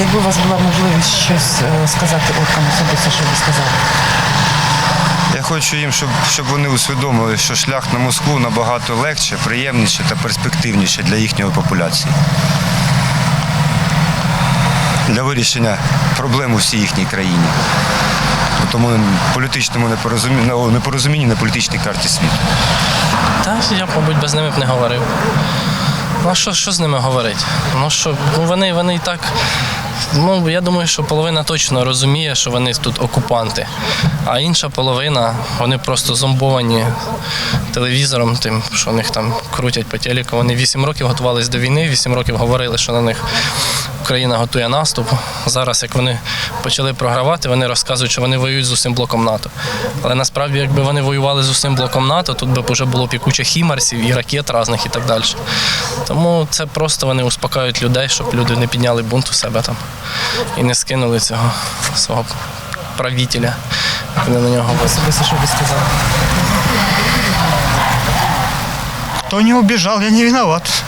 Якби у вас була можливість щось е, сказати оркам особисто, що ви сказали? Я хочу їм, щоб, щоб вони усвідомили, що шлях на Москву набагато легше, приємніше та перспективніше для їхньої популяції. Для вирішення проблем у всій їхній країні. У Тому політичному непорозумінні, на- непорозумінні на політичній карті світу. Та я, мабуть, без ними б не говорив. Ну а що, що з ними говорити? Ну що, ну вони, вони і так. Ну, я думаю, що половина точно розуміє, що вони тут окупанти. А інша половина, вони просто зомбовані телевізором, тим, що них там крутять по телеку. Вони 8 років готувалися до війни, 8 років говорили, що на них Україна готує наступ. Зараз, як вони почали програвати, вони розказують, що вони воюють з усім блоком НАТО. Але насправді, якби вони воювали з усім блоком НАТО, тут би вже було куча хімарсів, і ракет різних і так далі. Тому це просто вони успокаюють людей, щоб люди не підняли бунт у себе там і не скинули цього свого правителя, як вони на нього. Особисто, що ви сказали? Кто не убежал, я не виноват.